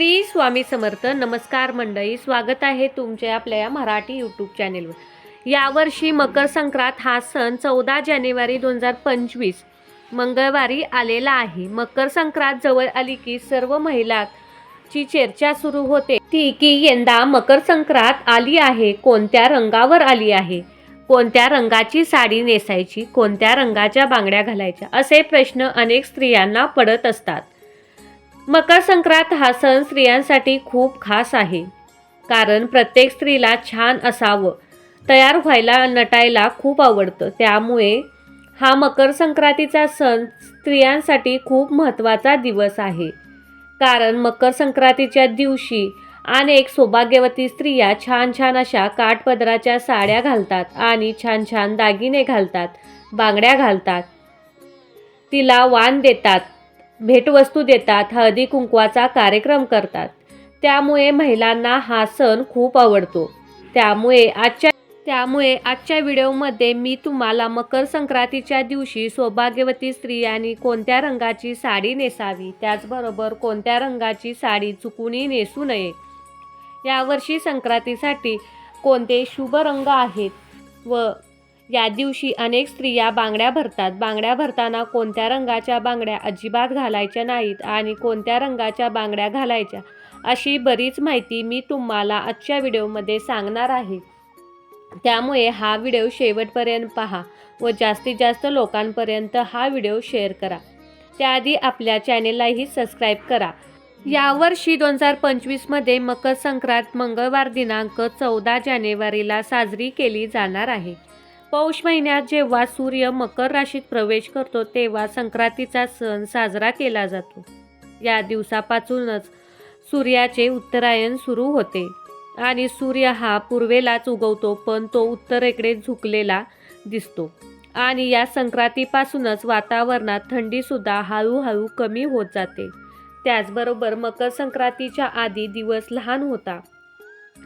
श्री स्वामी समर्थ नमस्कार मंडळी स्वागत आहे तुमचे आपल्या या मराठी यूट्यूब चॅनेलवर यावर्षी मकर संक्रांत हा सण चौदा जानेवारी दोन हजार पंचवीस मंगळवारी आलेला आहे. मकर संक्रांत जवळ आली की सर्व महिलांची चर्चा सुरू होते. ती की यंदा मकर संक्रांत आली आहे कोणत्या रंगावर आली आहे? कोणत्या रंगाची साडी नेसायची? कोणत्या रंगाच्या बांगड्या घालायच्या? असे प्रश्न अनेक स्त्रियांना पडत असतात. मकर संक्रांत हा सण स्त्रियांसाठी खूप खास आहे. कारण प्रत्येक स्त्रीला छान असावं तयार व्हायला नटायला खूप आवडतं. त्यामुळे हा मकर संक्रांतीचा सण स्त्रियांसाठी खूप महत्त्वाचा दिवस आहे. कारण मकर संक्रांतीच्या दिवशी अनेक सौभाग्यवती स्त्रिया छान छान अशा काठपदराच्या साड्या घालतात आणि छान छान दागिने घालतात बांगड्या घालतात. तिला वाण देतात. भेटवस्तू देतात हळदी कुंकवाचा कार्यक्रम करतात. त्यामुळे महिलांना हा सण खूप आवडतो. त्यामुळे आजच्या त्यामुळे आजच्या व्हिडिओमध्ये मी तुम्हाला मकर संक्रांतीच्या दिवशी सौभाग्यवती स्त्रियांनी कोणत्या रंगाची साडी नेसावी त्याचबरोबर कोणत्या रंगाची साडी चुकूनही नेसू नये. यावर्षी संक्रांतीसाठी कोणते शुभ रंग आहेत व या दिवशी अनेक स्त्रिया बांगड्या भरतात. बांगड्या भरताना कोणत्या रंगाच्या बांगड्या अजिबात घालायच्या नाहीत आणि कोणत्या रंगाच्या बांगड्या घालायच्या अशी बरीच माहिती मी तुम्हाला आजच्या व्हिडिओमध्ये सांगणार आहे. त्यामुळे हा व्हिडिओ शेवटपर्यंत पहा व जास्तीत जास्त लोकांपर्यंत हा व्हिडिओ शेअर करा. त्याआधी आपल्या चॅनेललाही सबस्क्राईब करा. यावर्षी दोन हजार पंचवीसमध्ये मकर संक्रांत मंगळवार दिनांक चौदा जानेवारीला साजरी केली जाणार आहे. पौष महिन्यात जेव्हा सूर्य मकर राशीत प्रवेश करतो तेव्हा संक्रांतीचा सण साजरा केला जातो. या दिवसापासूनच सूर्याचे उत्तरायण सुरू होते आणि सूर्य हा पूर्वेलाच उगवतो पण तो उत्तरेकडे झुकलेला दिसतो. आणि या संक्रांतीपासूनच वातावरणात थंडीसुद्धा हळूहळू कमी होत जाते. त्याचबरोबर मकर संक्रांतीच्या आधी दिवस लहान होता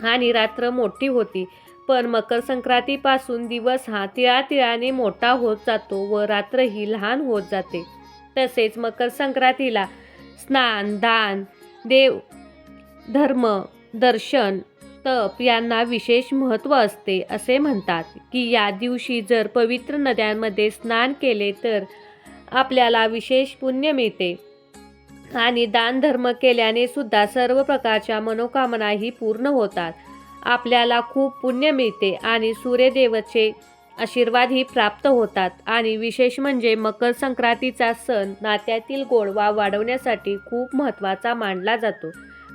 आणि रात्र मोठी होती. पण मकर संक्रांतीपासून दिवस हा तिळातिळाने मोठा होत जातो व रात्रही लहान होत जाते. तसेच मकर संक्रांतीला स्नान दान देव धर्म दर्शन तप यांना विशेष महत्त्व असते असे म्हणतात की या दिवशी जर पवित्र नद्यांमध्ये स्नान केले तर आपल्याला विशेष पुण्य मिळते. आणि दान धर्म केल्याने सुद्धा सर्व प्रकारच्या मनोकामनाही पूर्ण होतात. आपल्याला खूप पुण्य मिळते आणि सूर्यदेवचे आशीर्वादही प्राप्त होतात. आणि विशेष म्हणजे मकर संक्रांतीचा सण नात्यातील गोडवा वाढवण्यासाठी खूप महत्त्वाचा मानला जातो.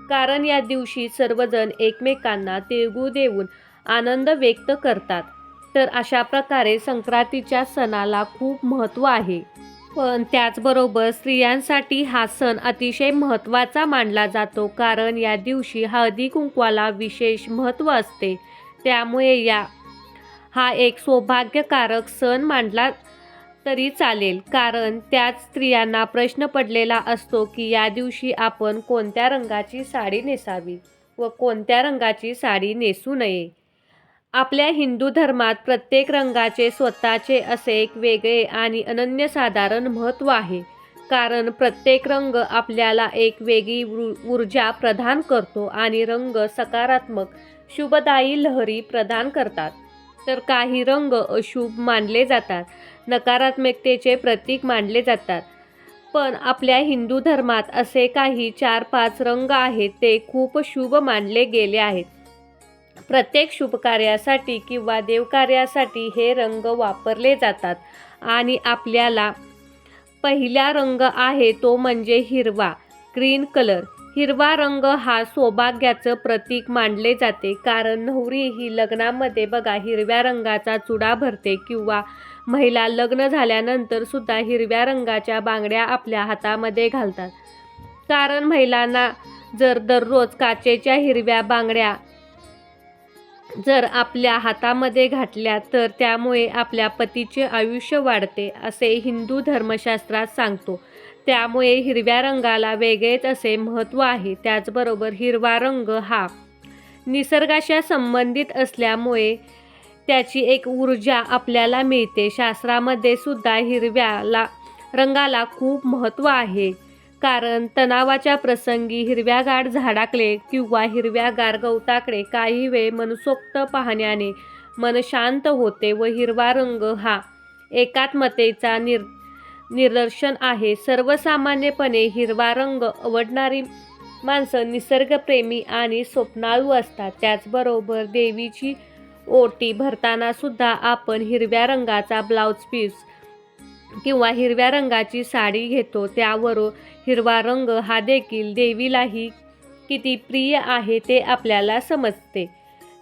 कारण या दिवशी सर्वजण एकमेकांना तिळगुळ देऊन आनंद व्यक्त करतात. तर अशा प्रकारे संक्रांतीच्या सणाला खूप महत्त्व आहे. पण त्याचबरोबर स्त्रियांसाठी हा सण अतिशय महत्त्वाचा मानला जातो कारण या दिवशी हळदी कुंकवाला विशेष महत्त्व असते. त्यामुळे या हा एक सौभाग्यकारक सण मानला तरी चालेल कारण त्याच स्त्रियांना प्रश्न पडलेला असतो की या दिवशी आपण कोणत्या रंगाची साडी नेसावी व कोणत्या रंगाची साडी नेसू नये. आपल्या हिंदू धर्मात प्रत्येक रंगाचे स्वतःचे असे एक वेगळे आणि अनन्यसाधारण महत्त्व आहे. कारण प्रत्येक रंग आपल्याला एक वेगळी ऊर्जा प्रदान करतो आणि रंग सकारात्मक शुभदायी लहरी प्रदान करतात. तर काही रंग अशुभ मानले जातात नकारात्मकतेचे प्रतीक मानले जातात. पण आपल्या हिंदू धर्मात असे काही चार पाच रंग आहेत ते खूप शुभ मानले गेले आहेत. प्रत्येक शुभकार्यासाठी किंवा देवकार्यासाठी हे रंग वापरले जातात आणि आपल्याला पहिला रंग आहे तो म्हणजे हिरवा ग्रीन कलर. हिरवा रंग हा सौभाग्याचं प्रतीक मानले जाते कारण नवरी ही लग्नामध्ये बघा हिरव्या रंगाचा चुडा भरते किंवा महिला लग्न झाल्यानंतर सुद्धा हिरव्या रंगाच्या बांगड्या आपल्या हातामध्ये घालतात. कारण महिलांना जर दररोज काचेच्या हिरव्या बांगड्या जर आपल्या हातामध्ये घातल्या तर त्यामुळे आपल्या पतीचे आयुष्य वाढते असे हिंदू धर्मशास्त्रात सांगतो. त्यामुळे हिरव्या रंगाला वेगळेच असे महत्त्व आहे. त्याचबरोबर हिरवा रंग हा निसर्गाशी संबंधित असल्यामुळे त्याची एक ऊर्जा आपल्याला मिळते. शास्त्रामध्ये सुद्धा हिरव्याला रंगाला खूप महत्त्व आहे. कारण तणावाच्या प्रसंगी हिरव्यागार झाडाकडे किंवा हिरव्यागार गवताकडे काही वेळ मनसोक्त पाहण्याने मन शांत होते व हिरवा रंग हा एकात्मतेचा निर निदर्शन आहे. सर्वसामान्यपणे हिरवा रंग आवडणारी माणसं निसर्गप्रेमी आणि स्वप्नाळू असतात. त्याचबरोबर देवीची ओटी भरताना सुद्धा आपण हिरव्या रंगाचा ब्लाऊज पीस किंवा हिरव्या रंगाची साडी घेतो त्यावर हिरवा रंग हा देखील देवीलाही किती प्रिय आहे ते आपल्याला समजते.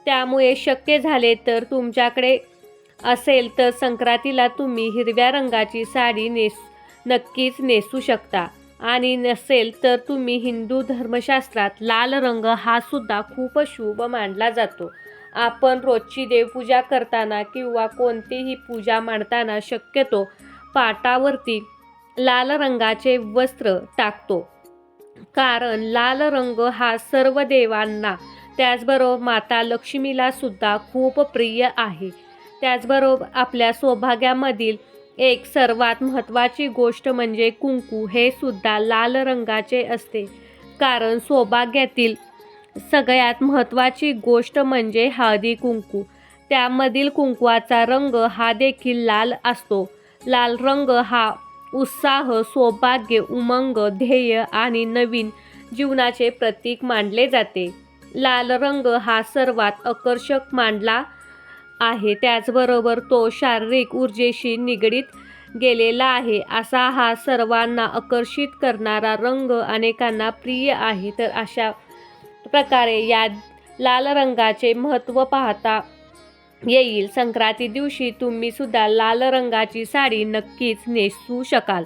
त्यामुळे शक्य झाले तर तुमच्याकडे असेल तर संक्रांतीला तुम्ही हिरव्या रंगाची साडी नेस नक्कीच नेसू शकता. आणि नसेल तर तुम्ही हिंदू धर्मशास्त्रात लाल रंग हा सुद्धा खूप शुभ मानला जातो. आपण रोजची देवपूजा करताना किंवा कोणतीही पूजा मांडताना शक्यतो पाटावरती लाल रंगाचे वस्त्र टाकतो. कारण लाल रंग हा सर्व देवांना त्याचबरोबर माता लक्ष्मीला सुद्धा खूप प्रिय आहे. त्याचबरोबर आपल्या सौभाग्यामधील एक सर्वात महत्त्वाची गोष्ट म्हणजे कुंकू हे सुद्धा लाल रंगाचे असते. कारण सौभाग्यातील सगळ्यात महत्त्वाची गोष्ट म्हणजे हळदी कुंकू. त्यामधील कुंकवाचा रंग हा देखील लाल असतो. लाल रंग हा उत्साह सौभाग्य उमंग ध्येय आणि नवीन जीवनाचे प्रतीक मानले जाते. लाल रंग हा सर्वात आकर्षक मानला आहे. त्याचबरोबर तो शारीरिक ऊर्जेशी निगडीत गेलेला आहे. असा हा सर्वांना आकर्षित करणारा रंग अनेकांना प्रिय आहे. तर अशा प्रकारे या लाल रंगाचे महत्त्व पाहता येईल. संक्रांती दिवशी तुम्ही सुद्धा लाल रंगाची साडी नक्कीच नेसू शकाल.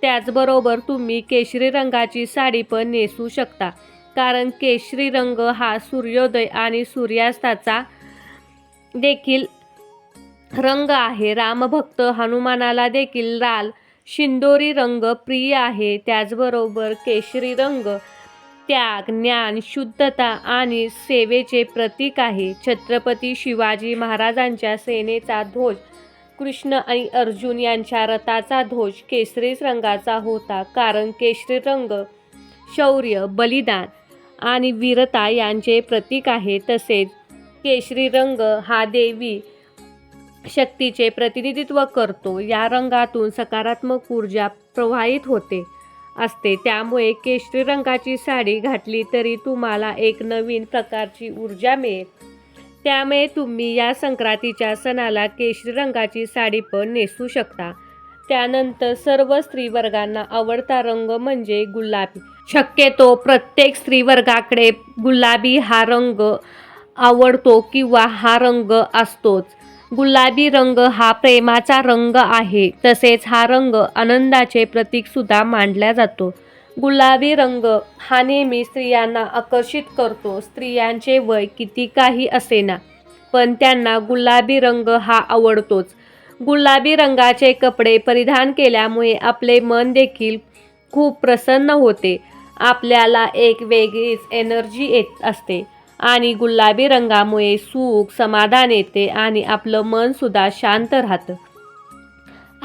त्याचबरोबर तुम्ही केशरी रंगाची साडी पण नेसू शकता. कारण केशरी रंग हा सूर्योदय आणि सूर्यास्ताचा देखील रंग आहे. रामभक्त हनुमानाला देखील लाल शिंदोरी रंग प्रिय आहे. त्याचबरोबर केशरी रंग त्याग ज्ञान शुद्धता आणि सेवेचे प्रतीक आहे. छत्रपती शिवाजी महाराजांच्या सेनेचा ध्वज कृष्ण आणि अर्जुन यांच्या रथाचा ध्वज केसरी रंगाचा होता. कारण केशरी रंग शौर्य बलिदान आणि वीरता यांचे प्रतीक आहे. तसेच केशरी रंग हा देवी शक्तीचे प्रतिनिधित्व करतो. या रंगातून सकारात्मक ऊर्जा प्रवाहित होते. असते. त्यामुळे केशरी रंगाची साडी घातली तरी तुम्हाला एक नवीन प्रकारची ऊर्जा मिळेल. त्यामुळे तुम्ही या संक्रांतीच्या सणाला केशरी रंगाची साडी पण नेसू शकता. त्यानंतर सर्व स्त्रीवर्गांना आवडता रंग म्हणजे गुलाबी. शक्यतो प्रत्येक स्त्रीवर्गाकडे गुलाबी हा रंग आवडतो किंवा हा रंग असतोच. गुलाबी रंग हा प्रेमाचा रंग आहे. तसेच हा रंग आनंदाचे प्रतीकसुद्धा मांडला जातो. गुलाबी रंग हा नेहमी स्त्रियांना आकर्षित करतो. स्त्रियांचे वय किती काही असेना पण त्यांना गुलाबी रंग हा आवडतोच. गुलाबी रंगाचे कपडे परिधान केल्यामुळे आपले मन देखील खूप प्रसन्न होते. आपल्याला एक वेगळीच एनर्जी येत असते. आणि गुलाबी रंगामुळे सुख समाधान येते आणि आपलं मनसुद्धा शांत राहतं.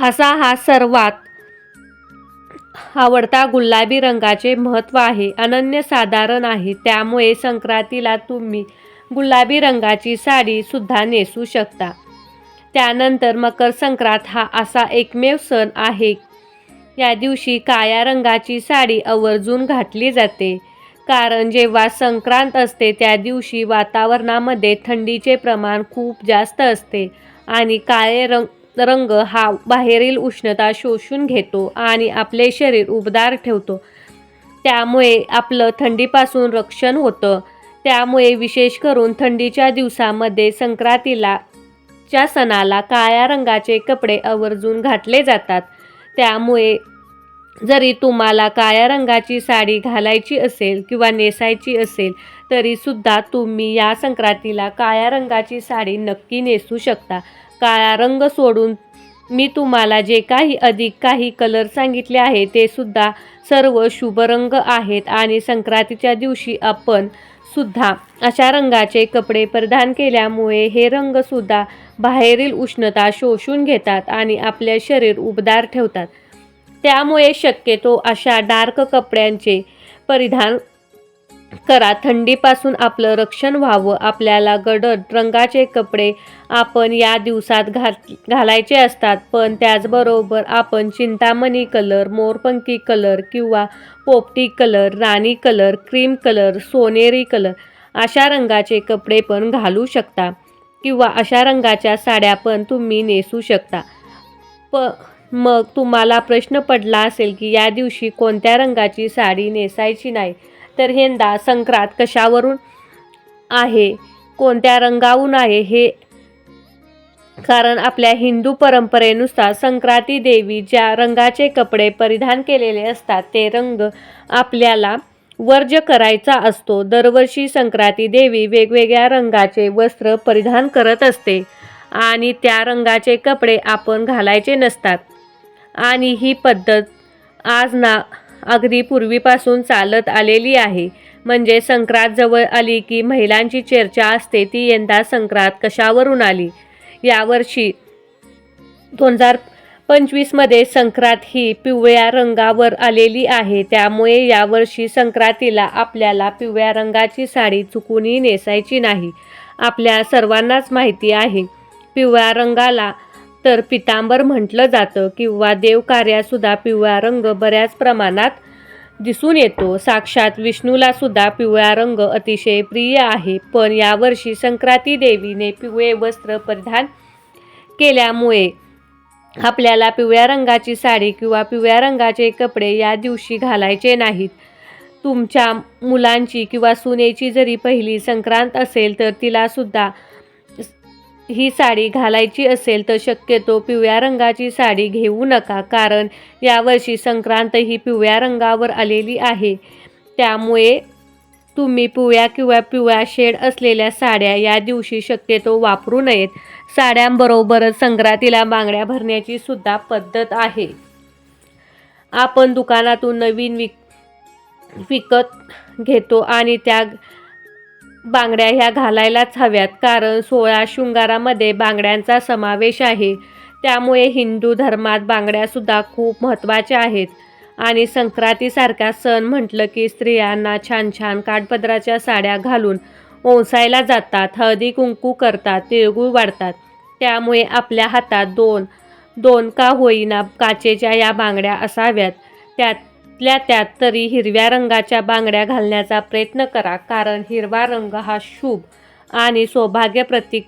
असा हा सर्वात आवडता गुलाबी रंगाचे महत्त्व आहे. अनन्यसाधारण आहे. त्यामुळे संक्रांतीला तुम्ही गुलाबी रंगाची साडी सुद्धा नेसू शकता. त्यानंतर मकर संक्रांत हा असा एकमेव सण आहे. या दिवशी काळ्या रंगाची साडी आवर्जून घातली जाते. कारण जेव्हा संक्रांत असते त्या दिवशी वातावरणामध्ये थंडीचे प्रमाण खूप जास्त असते आणि काळे रंग रंग हा बाहेरील उष्णता शोषून घेतो आणि आपले शरीर उबदार ठेवतो. त्यामुळे आपलं थंडीपासून रक्षण होतं. त्यामुळे विशेष करून थंडीच्या दिवसामध्ये संक्रांतीला च्या सणाला काळ्या रंगाचे कपडे आवर्जून घातले जातात. त्यामुळे जरी तुम्हाला काळ्या रंगाची साडी घालायची असेल किंवा नेसायची असेल तरीसुद्धा तुम्ही या संक्रांतीला काळ्या रंगाची साडी नक्की नेसू शकता. काळा रंग सोडून मी तुम्हाला जे काही अधिक काही कलर सांगितले आहे ते सुद्धा सर्व शुभ रंग आहेत आणि संक्रांतीच्या दिवशी आपण सुद्धा अशा रंगाचे कपडे परिधान केल्यामुळे हे रंगसुद्धा बाहेरील उष्णता शोषून घेतात आणि आपले शरीर उबदार ठेवतात. त्यामुळे शक्यतो अशा डार्क कपड्यांचे परिधान करा. थंडीपासून आपलं रक्षण व्हावं. आपल्याला गडद रंगाचे कपडे आपण या दिवसात घात घालायचे असतात. पण त्याचबरोबर आपण चिंतामणी कलर मोरपंखी कलर किंवा पोपटी कलर राणी कलर क्रीम कलर सोनेरी कलर अशा रंगाचे कपडे पण घालू शकता किंवा अशा रंगाच्या साड्या पण तुम्ही नेसू शकता. प मग तुम्हाला प्रश्न पडला असेल की या दिवशी कोणत्या रंगाची साडी नेसायची नाही तर हेंदा संक्रांत कशावरून आहे कोणत्या रंगावून आहे हे कारण आपल्या हिंदू परंपरेनुसार संक्रांती देवी ज्या रंगाचे कपडे परिधान केलेले असतात ते रंग आपल्याला वर्ज करायचा असतो. दरवर्षी संक्रांती देवी वेगवेगळ्या रंगाचे वस्त्र परिधान करत असते आणि त्या रंगाचे कपडे आपण घालायचे नसतात. आणि ही पद्धत आज ना अगदी पूर्वीपासून चालत आलेली आहे. म्हणजे संक्रांत जवळ आली की महिलांची चर्चा असते ती यंदा संक्रांत कशावरून आली? यावर्षी दोन हजार पंचवीसमध्ये संक्रांत ही पिवळ्या रंगावर आलेली आहे. त्यामुळे यावर्षी संक्रांतीला आपल्याला पिवळ्या रंगाची साडी चुकूनही नेसायची नाही. आपल्या सर्वांनाच माहिती आहे. पिवळ्या रंगाला तर पितांबर म्हटलं जातं किंवा देवकार्यासुद्धा पिवळा रंग बऱ्याच प्रमाणात दिसून येतो. साक्षात विष्णूला सुद्धा पिवळा रंग अतिशय प्रिय आहे. पण यावर्षी संक्रांती देवीने पिवळे वस्त्र परिधान केल्यामुळे आपल्याला पिवळ्या रंगाची साडी किंवा पिवळ्या रंगाचे कपडे या दिवशी घालायचे नाहीत. तुमच्या मुलांची किंवा सुनेची जरी पहिली संक्रांत असेल तर तिलासुद्धा ही साडी घालायची असेल तर शक्यतो पिवळ्या रंगाची साडी घेऊ नका कारण यावर्षी संक्रांत ही पिवळ्या रंगावर आलेली आहे. त्यामुळे तुम्ही पिवळ्या किंवा पिवळ्या शेड असलेल्या साड्या या दिवशी शक्यतो वापरू नयेत. साड्यांबरोबरच संक्रांतीला बांगड्या भरण्याची सुद्धा पद्धत आहे. आपण दुकानातून नवीन विक विकत घेतो आणि त्या बांगड्या ह्या घालायलाच हव्यात कारण सोळा शृंगारामध्ये बांगड्यांचा समावेश आहे. त्यामुळे हिंदू धर्मात बांगड्यासुद्धा खूप महत्त्वाच्या आहेत. आणि संक्रांतीसारखा सण म्हटलं की स्त्रियांना छान छान काठपदराच्या साड्या घालून ओंसायला जातात हळदी कुंकू करतात तिळगुळ वाढतात. त्यामुळे आपल्या हातात दोन दोन का होईना काचेच्या या बांगड्या असाव्यात. त्यात त्यातल्या त्यात तरी हिरव्या रंगाच्या बांगड्या घालण्याचा प्रयत्न करा कारण हिरवा रंग हा शुभ आणि सौभाग्य प्रतीक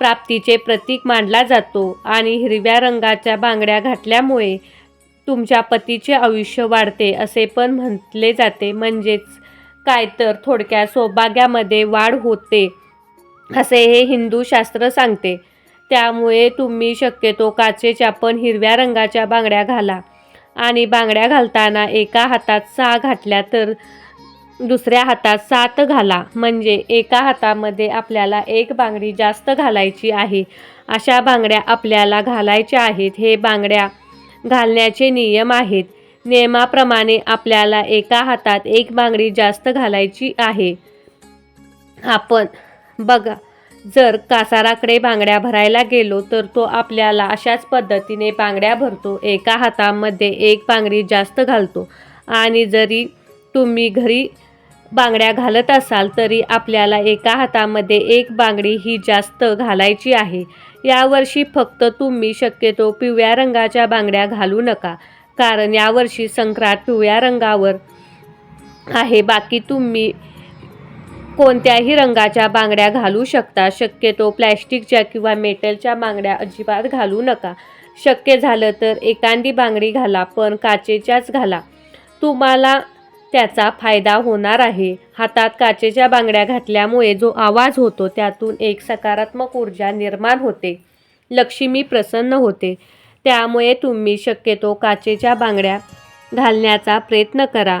प्राप्तीचे प्रतीक मानला जातो आणि हिरव्या रंगाच्या बांगड्या घातल्यामुळे तुमच्या पतीचे आयुष्य वाढते असे पण म्हटले जाते. म्हणजेच काय तर थोडक्यात सौभाग्यामध्ये वाढ होते असे हे हिंदू शास्त्र सांगते. त्यामुळे तुम्ही शक्यतो काचेच्या पण हिरव्या रंगाच्या बांगड्या घाला. आणि बांगड्या घालताना एका हातात सहा घातल्या तर दुसऱ्या हातात सात घाला. म्हणजे एका हातामध्ये आपल्याला एक बांगडी जास्त घालायची आहे. अशा बांगड्या आपल्याला घालायच्या आहेत. हे बांगड्या घालण्याचे नियम आहेत. नियमाप्रमाणे आपल्याला एका हातात एक बांगडी जास्त घालायची आहे. आपण बघा. जर कासाराकडे बांगड्या भरायला गेलो तर तो आपल्याला अशाच पद्धतीने बांगड्या भरतो. एका हातामध्ये एक बांगडी जास्त घालतो. आणि जरी तुम्ही घरी बांगड्या घालत असाल तरी आपल्याला एका हातामध्ये एक बांगडी ही जास्त घालायची आहे. यावर्षी फक्त तुम्ही शक्यतो पिवळ्या रंगाच्या बांगड्या घालू नका. कारण यावर्षी संक्रांत पिवळ्या रंगावर आहे. बाकी तुम्ही कोणत्याही रंगाच्या बांगड्या घालू शकता. शक्यतो प्लॅस्टिकच्या किंवा मेटलच्या बांगड्या अजिबात घालू नका. शक्य झालं तर एखादी बांगडी घाला पण काचेच्याच घाला. तुम्हाला त्याचा फायदा होणार आहे. हातात काचेच्या बांगड्या घातल्यामुळे जो आवाज होतो त्यातून एक सकारात्मक ऊर्जा निर्माण होते. लक्ष्मी प्रसन्न होते. त्यामुळे तुम्ही शक्यतो काचेच्या बांगड्या घालण्याचा प्रयत्न करा.